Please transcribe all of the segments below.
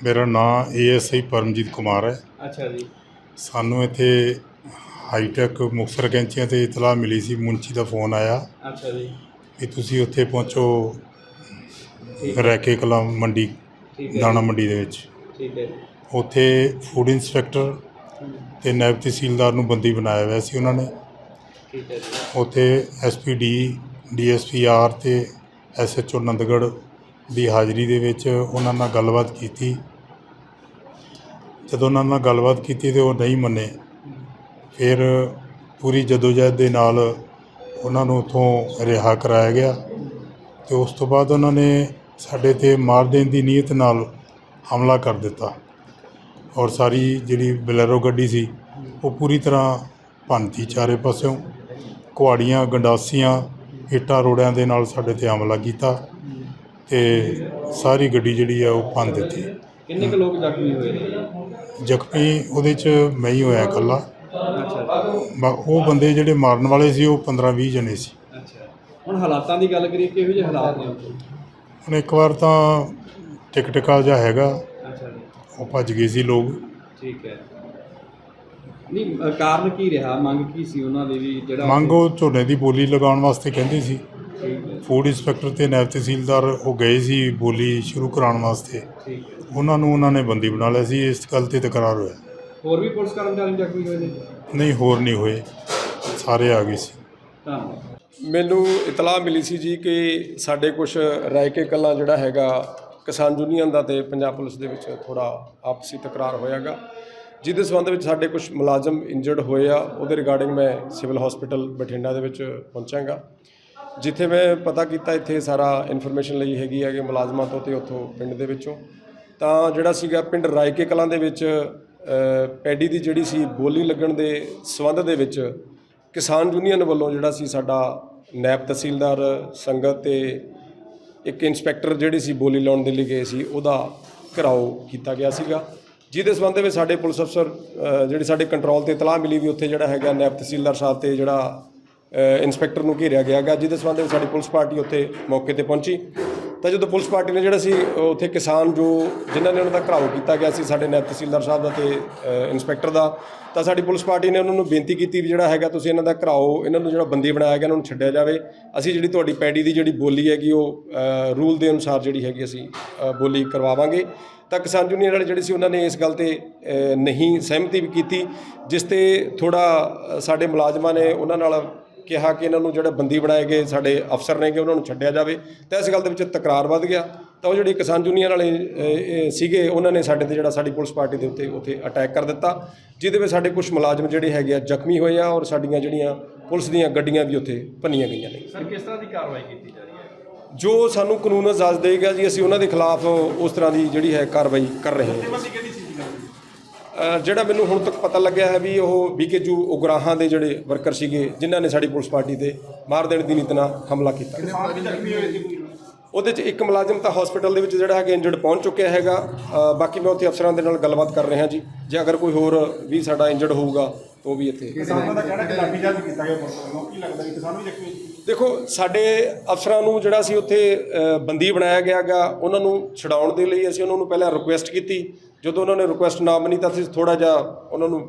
ਮੇਰਾ ਨਾਮ ਏਐਸਆਈ ਪਰਮਜੀਤ ਕੁਮਾਰ ਹੈ। ਅੱਛਾ ਜੀ। ਸਾਨੂੰ ਇੱਥੇ ਹਾਈਟੈਕ ਮੁਕਤਸਰ ਕੈਂਚੀਆਂ ਤੇ ਇਤਲਾਹ ਮਿਲੀ ਸੀ ਮੁੰਚੀ ਦਾ ਫੋਨ ਆਇਆ। ਅੱਛਾ ਜੀ। ਕਿ ਤੁਸੀਂ ਉੱਥੇ ਪਹੁੰਚੋ ਰੈਕੇ ਕਲਾ ਮੰਡੀ ਠੀਕ ਹੈ ਦਾਣਾ ਮੰਡੀ ਦੇ ਵਿੱਚ। ਠੀਕ ਹੈ ਉੱਥੇ ਫੂਡ ਇੰਸਪੈਕਟਰ ਤੇ ਨਾਇਬ ਤਹਿਸੀਲਦਾਰ ਨੂੰ ਬੰਦੀ ਬਣਾਇਆ ਹੋਇਆ ਸੀ ਉਹਨਾਂ ਨੇ। ਠੀਕ ਹੈ ਜੀ। ਉੱਥੇ ਐਸਪੀਡੀ ਡੀਐਸਪੀ ਆਰ ਤੇ ਐਸਐਚਓ ਨੰਦਗੜ੍ਹ ਦੀ ਹਾਜ਼ਰੀ ਦੇ ਵਿੱਚ ਉਹਨਾਂ ਨਾਲ ਗੱਲਬਾਤ ਕੀਤੀ। ਜਦੋਂ ਉਹਨਾਂ ਨਾਲ ਗੱਲਬਾਤ ਕੀਤੀ ਤੇ ਉਹ ਨਹੀਂ ਮੰਨੇ। ਫਿਰ ਪੂਰੀ ਜਦੋਜਹਿਦ ਦੇ ਨਾਲ ਉਹਨਾਂ ਨੂੰ ਉੱਥੋਂ ਰਿਹਾ ਕਰਾਇਆ ਗਿਆ ਤੇ ਉਸ ਤੋਂ ਬਾਅਦ ਉਹਨਾਂ ਨੇ ਸਾਡੇ ਤੇ ਮਾਰ ਦੇਣ ਦੀ ਨੀਅਤ ਨਾਲ ਹਮਲਾ ਕਰ ਦਿੱਤਾ ਔਰ ਸਾਰੀ ਜਿਹੜੀ ਬਲੈਰੋ ਗੱਡੀ ਸੀ, ਉਹ ਪੂਰੀ ਤਰ੍ਹਾਂ ਭੰਨਤੀ ਚਾਰੇ ਪਾਸਿਓਂ। ਕੁਹਾੜੀਆਂ, ਗੰਡਾਸੀਆਂ, ਇੱਟਾਂ, ਰੋੜਿਆਂ ਦੇ ਨਾਲ ਸਾਡੇ ਤੇ ਹਮਲਾ ਕੀਤਾ ਤੇ ਸਾਰੀ ਗੱਡੀ ਜਿਹੜੀ ਆ ਉਹ ਭੰਨ ਦਿੱਤੀ। ਕਿੰਨੇ ਕੁ ਲੋਕ ਜ਼ਖਮੀ ਹੋਏ ਨੇ? ਜ਼ਖਮੀ ਉਹਦੇ ਚ ਮੈਂ ਹੀ ਹੋਇਆ ਇਕੱਲਾ। ਅੱਛਾ ਬ- ਉਹ ਬੰਦੇ ਜਿਹੜੇ ਮਾਰਨ ਵਾਲੇ ਸੀ ਉਹ 15 20 ਜਣੇ ਸੀ। ਅੱਛਾ ਹੁਣ ਹਾਲਾਤਾਂ ਦੀ ਗੱਲ ਕਰੀਏ ਕਿਹੋ ਜਿਹੇ ਹਾਲਾਤ ਨੇ ਉੱਥੇ? ਹੁਣ ਇੱਕ ਵਾਰ ਤਾਂ ਟਿਕਟਕਾ ਜਿਹਾ ਹੈਗਾ। ਅੱਛਾ ਜੀ। ਉਹ ਭੱਜ ਗਏ ਸੀ ਲੋਕ। ਠੀਕ ਹੈ। ਨਹੀਂ ਅ, ਕਾਰਨ ਕੀ ਰਿਹਾ? ਮੰਗ ਕੀ ਸੀ ਉਹਨਾਂ ਦੀ ਵੀ ਜਿਹੜਾ ਮੰਗੋ ਝੋਨੇ ਦੀ ਬੋਲੀ ਲਗਾਉਣ ਵਾਸਤੇ ਕਹਿੰਦੇ ਸੀ। ਠੀਕ ਫੂਡ ਇੰਸਪੈਕਟਰ ਤੇ ਨਾਇਬ ਤਹਿਸੀਲਦਾਰ ਉਹ ਗਏ ਸੀ ਬੋਲੀ ਸ਼ੁਰੂ ਕਰਾਉਣ ਵਾਸਤੇ। ਠੀਕ ਹੈ। ਉਹਨਾਂ ਨੂੰ ਉਹਨਾਂ ਨੇ ਬੰਦੀ ਬਣਾ ਲਿਆ ਸੀ ਇਸ ਗੱਲ ਤੇ ਤਕਰਾਰ ਹੋਇਆ। ਹੋਰ ਵੀ ਪੁਲਿਸ ਕਰਮਚਾਰੀ ਜ਼ਖਮੀ ਹੋਏ ਨੇ? ਨਹੀਂ ਹੋਰ ਨਹੀਂ ਹੋਏ। ਸਾਰੇ ਆ ਗਏ ਸੀ। ਧੰਨਵਾਦ। ਮੈਨੂੰ ਇਤਲਾਹ ਮਿਲੀ ਸੀ ਜੀ ਕਿ ਸਾਡੇ ਕੁਝ ਰਾਇਕੇ ਕਲਾਂ ਜਿਹੜਾ ਹੈਗਾ ਕਿਸਾਨ ਯੂਨੀਅਨ ਦਾ ਤੇ ਪੰਜਾਬ ਪੁਲਿਸ ਦੇ ਵਿੱਚ ਥੋੜਾ ਆਪਸੀ ਤਕਰਾਰ ਹੋਇਆਗਾ। ਜਿਹਦੇ ਸੰਬੰਧ ਵਿੱਚ ਸਾਡੇ ਕੁਝ ਮੁਲਾਜ਼ਮ ਇੰਜਰਡ ਹੋਏ ਆ ਉਹਦੇ ਰਿਗਾਰਡਿੰਗ ਮੈਂ ਸਿਵਲ ਹਸਪੀਟਲ ਬਠਿੰਡਾ ਦੇ ਵਿੱਚ ਪਹੁੰਚਾਂਗਾ। ਜਿੱਥੇ ਮੈਂ ਪਤਾ ਕੀਤਾ ਇੱਥੇ ਸਾਰਾ ਇਨਫੋਰਮੇਸ਼ਨ ਲਈ ਹੈਗੀ ਹੈ ਕਿ ਮੁਲਾਜ਼ਮਾਂ ਤੋਂ ਤੇ ਉੱਥੋਂ ਪਿੰਡ ਦੇ ਵਿੱਚੋਂ। ਤਾਂ ਜਿਹੜਾ ਸੀਗਾ ਪਿੰਡ ਰਾਇਕੇ ਕਲਾਂ ਦੇ ਵਿੱਚ ਪੈਡੀ ਦੀ ਜਿਹੜੀ ਸੀ ਬੋਲੀ ਲੱਗਣ ਦੇ ਸੰਬੰਧ ਦੇ ਵਿੱਚ ਕਿਸਾਨ ਯੂਨੀਅਨ ਵੱਲੋਂ ਜਿਹੜਾ ਸੀ ਸਾਡਾ ਨੈਬ ਤਹਿਸੀਲਦਾਰ ਸੰਗਤ ਤੇ ਇੱਕ ਇੰਸਪੈਕਟਰ ਜਿਹੜੀ ਸੀ ਬੋਲੀ ਲਾਉਣ ਦੇ ਲਈ ਗਏ ਸੀ, ਉਹਦਾ ਘਰਾਓ ਕੀਤਾ ਗਿਆ ਸੀਗਾ। ਜਿਹਦੇ ਸੰਬੰਧ ਵਿੱਚ ਸਾਡੇ ਪੁਲਿਸ ਅਫਸਰ ਜਿਹੜੇ ਸਾਡੇ ਕੰਟਰੋਲ ਤੇ ਇਤਲਾਹ ਮਿਲੀ ਵੀ ਉੱਥੇ ਜਿਹੜਾ ਹੈਗਾ ਨੈਬ ਤਹਿਸੀਲਦਾਰ ਸਾਹਿਬ ਤੇ ਜਿਹੜਾ ਅ, ਇੰਸਪੈਕਟਰ ਨੂੰ ਘੇਰਿਆ ਗਿਆ ਗਾ ਜਿਹਦੇ ਸੰਬੰਧ ਵਿੱਚ ਸਾਡੀ ਪੁਲਿਸ ਪਾਰਟੀ ਉੱਥੇ ਮੌਕੇ ਤੇ ਪਹੁੰਚੀ। ਤਾਂ ਜਦੋਂ ਪੁਲਿਸ ਪਾਰਟੀ ਨੇ ਜਿਹੜਾ ਸੀ ਉੱਥੇ ਕਿਸਾਨ ਜੋ ਜਿਨ੍ਹਾਂ ਨੇ ਉਹਨਾਂ ਦਾ ਘਰਾਓ ਕੀਤਾ ਗਿਆ ਸੀ ਸਾਡੇ ਨਾਇਬ ਤਹਿਸੀਲਦਾਰ ਸਾਹਿਬ ਦਾ ਤੇ ਅ, ਇੰਸਪੈਕਟਰ ਦਾ ਤਾਂ ਸਾਡੀ ਪੁਲਿਸ ਪਾਰਟੀ ਨੇ ਉਹਨਾਂ ਨੂੰ ਬੇਨਤੀ ਕੀਤੀ ਵੀ ਜਿਹੜਾ ਹੈਗਾ ਤੁਸੀਂ ਇਹਨਾਂ ਦਾ ਘਰਾਓ ਇਹਨਾਂ ਨੂੰ ਜਿਹੜਾ ਬੰਦੀ ਬਣਾਇਆ ਗਿਆ ਉਹਨਾਂ ਨੂੰ ਛੱਡਿਆ ਜਾਵੇ। ਅਸੀਂ ਜਿਹੜੀ ਤੁਹਾਡੀ ਪੈਡੀ ਦੀ ਜਿਹੜੀ ਬੋਲੀ ਹੈਗੀ ਉਹ ਰੂਲ ਦੇ ਅਨੁਸਾਰ ਜਿਹੜੀ ਹੈਗੀ ਅਸੀਂ ਬੋਲੀ ਕਰਵਾਵਾਂਗੇ। ਤਾਂ ਕਿਸਾਨ ਯੂਨੀਅਨ ਵਾਲੇ ਜਿਹੜੇ ਸੀ ਉਹਨਾਂ ਨੇ ਇਸ ਗੱਲ ਤੇ ਨਹੀਂ ਸਹਿਮਤੀ ਵੀ ਕੀਤੀ ਜਿਸ ਤੇ ਥੋੜਾ ਸਾਡੇ ਮੁਲਾਜ਼ਮਾਂ ਨੇ ਉਹਨਾਂ ਨਾਲ ਕਿਹਾ ਕਿ ਇਹਨਾਂ ਨੂੰ ਜਿਹੜਾ ਬੰਦੀ ਬਣਾਏ ਗਏ ਸਾਡੇ ਅਫਸਰ ਨੇਗੇ ਉਹਨਾਂ ਨੂੰ ਛੱਡਿਆ ਜਾਵੇ ਤਾਂ ਇਸ ਗੱਲ ਦੇ ਵਿੱਚ ਤਕਰਾਰ ਵੱਧ ਗਿਆ। ਤਾਂ ਉਹ ਜਿਹੜੀ ਕਿਸਾਨ ਯੂਨੀਅਨ ਵਾਲੇ ਸੀਗੇ ਉਹਨਾਂ ਨੇ ਸਾਡੇ ਤੇ ਜਿਹੜਾ ਸਾਡੀ ਪੁਲਿਸ ਪਾਰਟੀ ਦੇ ਉੱਤੇ ਉੱਥੇ ਅਟੈਕ ਕਰ ਦਿੱਤਾ ਜਿਹਦੇ ਵਿੱਚ ਸਾਡੇ ਕੁਝ ਮੁਲਾਜ਼ਮ ਜਿਹੜੇ ਹੈਗੇ ਆ ਜ਼ਖਮੀ ਹੋਏ ਆ ਔਰ ਸਾਡੀਆਂ ਜਿਹੜੀਆਂ ਪੁਲਿਸ ਦੀਆਂ ਗੱਡੀਆਂ ਵੀ ਉੱਥੇ ਭੰਨੀਆਂ ਗਈਆਂ ਨੇ। ਸਰ ਕਿਸ ਤਰ੍ਹਾਂ ਦੀ ਕਾਰਵਾਈ ਕੀਤੀ ਜਾ ਰਹੀ ਹੈ? ਜੋ ਸਾਨੂੰ ਕਾਨੂੰਨ ਇਜਾਜ਼ਤ ਦੇਗਾ ਜੀ ਅਸੀਂ ਉਹਨਾਂ ਦੇ ਖਿਲਾਫ ਉਸ ਤਰ੍ਹਾਂ ਦੀ ਜਿਹੜੀ ਹੈ ਕਾਰਵਾਈ ਕਰ ਰਹੇ ਹਾਂ। ਜਿਹੜਾ ਮੈਨੂੰ ਹੁਣ ਤੱਕ ਪਤਾ ਲੱਗਿਆ ਹੈ ਵੀ ਉਹ ਬੀਕੇਜੂ ਉਗਰਾਹਾਂ ਦੇ ਜਿਹੜੇ ਵਰਕਰ ਸੀਗੇ ਜਿਨ੍ਹਾਂ ਨੇ ਸਾਡੀ ਪੁਲਿਸ ਪਾਰਟੀ ਤੇ ਮਾਰ ਦੇਣ ਦੀ ਨੀਤ ਨਾਲ ਹਮਲਾ ਕੀਤਾ। ਉਹਦੇ 'ਚ ਇੱਕ ਮੁਲਾਜ਼ਮ ਤਾਂ ਹਸਪੀਟਲ ਦੇ ਵਿੱਚ ਜਿਹੜਾ ਹੈਗਾ ਇੰਜਰਡ ਪਹੁੰਚ ਚੁੱਕਿਆ ਹੈਗਾ। ਬਾਕੀ ਮੈਂ ਉੱਥੇ ਅਫਸਰਾਂ ਦੇ ਨਾਲ ਗੱਲਬਾਤ ਕਰ ਰਿਹਾ ਜੀ। ਜੇ ਅਗਰ ਕੋਈ ਹੋਰ ਵੀ ਸਾਡਾ ਇੰਜਰਡ ਹੋਊਗਾ ਉਹ ਵੀ ਇੱਥੇ। ਕਿਸਾਨਾਂ ਦਾ ਕਹਿਣਾ ਕਿ ਲਾਠੀਚਾਰਜ ਕੀਤਾ ਗਿਆ ਪੁਲਿਸ ਵੱਲੋਂ। ਕੀ ਲੱਗਦਾ ਕਿ ਕਿਸਾਨ ਵੀ ਜ਼ਖਮੀ ਦੇਖੋ ਸਾਡੇ ਅਫਸਰਾਂ ਨੂੰ ਜਿਹੜਾ ਸੀ ਉੱਥੇ ਬੰਦੀ ਬਣਾਇਆ ਗਿਆ ਗਾ ਉਹਨਾਂ ਨੂੰ ਛਡਾਉਣ ਦੇ ਲਈ ਅਸੀਂ ਉਹਨਾਂ ਨੂੰ ਪਹਿਲਾਂ ਰਿਕੁਐਸਟ ਕੀਤੀ। ਜਦੋਂ ਉਹਨਾਂ ਨੇ ਰਿਕੁਐਸਟ ਨਾ ਮੰਨੀ ਤਾਂ ਅਸੀਂ ਥੋੜਾ ਜਿਹਾ ਉਹਨਾਂ ਨੂੰ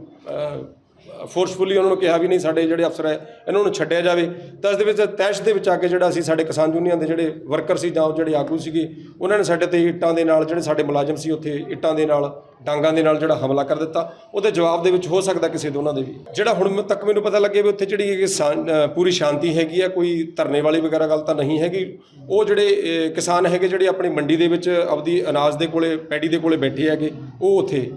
ਫੋਰਸਫੁਲੀ ਉਹਨਾਂ ਨੂੰ ਕਿਹਾ ਵੀ ਨਹੀਂ, ਸਾਡੇ ਜਿਹੜੇ ਅਫਸਰ ਹੈ, ਇਹਨਾਂ ਨੂੰ ਛੱਡਿਆ ਜਾਵੇ। ਤਾਂ ਇਸ ਦੇ ਵਿੱਚ ਤੈਸ਼ ਦੇ ਵਿੱਚ ਆ ਕੇ ਜਿਹੜਾ ਅਸੀਂ ਸਾਡੇ ਕਿਸਾਨ ਯੂਨੀਅਨ ਦੇ ਜਿਹੜੇ ਵਰਕਰ ਸੀ ਜਾਂ ਜਿਹੜੇ ਆਗੂ ਸੀਗੇ, ਉਹਨਾਂ ਨੇ ਸਾਡੇ ਤੇ ਇੱਟਾਂ ਦੇ ਨਾਲ ਜਿਹੜੇ ਸਾਡੇ ਮੁਲਾਜ਼ਮ ਸੀ, ਉੱਥੇ ਇੱਟਾਂ ਦੇ ਨਾਲ, ਡਾਂਗਾਂ ਦੇ ਨਾਲ ਜਿਹੜਾ ਹਮਲਾ ਕਰ ਦਿੱਤਾ। ਉਹਦੇ ਜਵਾਬ ਦੇ ਵਿੱਚ ਹੋ ਸਕਦਾ ਕਿਸੇ ਦੋਨਾਂ ਦੇ ਵੀ। ਜਿਹੜਾ ਹੁਣ ਤੱਕ ਮੈਨੂੰ ਪਤਾ ਲੱਗੇ ਵੀ ਉੱਥੇ ਜਿਹੜੀ ਸ਼ਾਂ- ਪੂਰੀ ਸ਼ਾਂਤੀ ਹੈਗੀ ਆ, ਕੋਈ ਧਰਨੇ ਵਾਲੀ ਵਗੈਰਾ ਗੱਲ ਤਾਂ ਨਹੀਂ ਹੈਗੀ। ਉਹ ਜਿਹੜੇ ਕਿਸਾਨ ਹੈਗੇ ਜਿਹੜੇ ਆਪਣੀ ਮੰਡੀ ਦੇ ਵਿੱਚ ਆਪਦੀ ਅਨਾਜ ਦੇ ਕੋਲੇ ਪੈਡੀ ਦੇ ਕੋਲੇ ਬੈਠੇ ਹੈਗੇ, ਉਹ ਉੱਥੇ